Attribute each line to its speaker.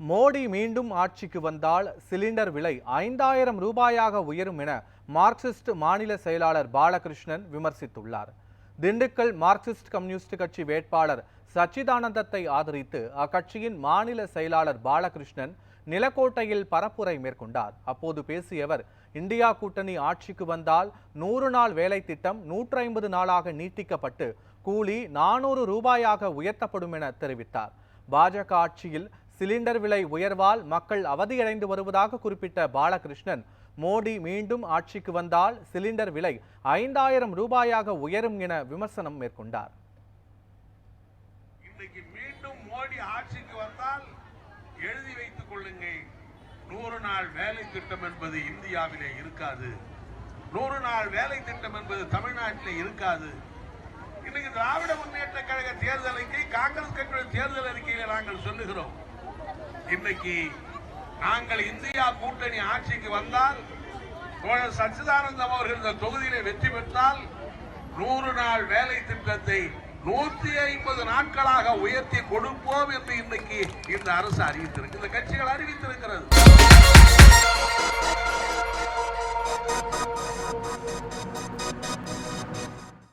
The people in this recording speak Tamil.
Speaker 1: மோடி மீண்டும் ஆட்சிக்கு வந்தால் சிலிண்டர் விலை ஐந்தாயிரம் ரூபாயாக உயரும் என மார்க்சிஸ்ட் மாநில செயலாளர் பாலகிருஷ்ணன் விமர்சித்துள்ளார். திண்டுக்கல் மார்க்சிஸ்ட் கம்யூனிஸ்ட் கட்சி வேட்பாளர் சச்சிதானந்தத்தை ஆதரித்து அக்கட்சியின் மாநில செயலாளர் பாலகிருஷ்ணன் நிலக்கோட்டையில் பரப்புரை மேற்கொண்டார். அப்போது பேசியவர் இந்தியா கூட்டணி ஆட்சிக்கு வந்தால் நூறு நாள் வேலை திட்டம் நூற்றி ஐம்பது நாளாக நீட்டிக்கப்பட்டு கூலி நானூறு ரூபாயாக உயர்த்தப்படும் என தெரிவித்தார். பாஜக ஆட்சியில் சிலிண்டர் விலை உயர்வால் மக்கள் அவதியடைந்து வருவதாக குறிப்பிட்ட பாலகிருஷ்ணன் மோடி மீண்டும் ஆட்சிக்கு வந்தால் சிலிண்டர் விலை ஐந்தாயிரம் ரூபாயாக உயரும் என விமர்சனம் மேற்கொண்டார்.
Speaker 2: இன்றைக்கு மீண்டும் மோடி ஆட்சிக்கு வந்தால் எழுதி வைத்துக் கொள்ளுங்கள். நூறு நாள் வேலை திட்டம் என்பது இந்தியாவிலே இருக்காது. நூறு நாள் வேலை திட்டம் என்பது தமிழ்நாட்டிலே இருக்காது. இன்னைக்கு திராவிட முன்னேற்ற கழக தேர்தல் அறிக்கை காங்கிரஸ் கட்சியுடைய தேர்தல் அறிக்கையில நாங்கள் சொல்லுகிறோம். இன்னைக்கு நாங்கள் இந்தியா கூட்டணி ஆட்சிக்கு வந்தால் தோழர் சச்சிதானந்தம் அவர்கள் இந்த தொகுதியிலே வெற்றி பெற்றால் நூறு நாள் வேலை திட்டத்தை நூத்தி ஐம்பது நாட்களாக உயர்த்தி கொடுப்போம் என்று இன்னைக்கு இந்த அரசு அறிவித்திருக்கு. இந்த கட்சிகள் அறிவித்து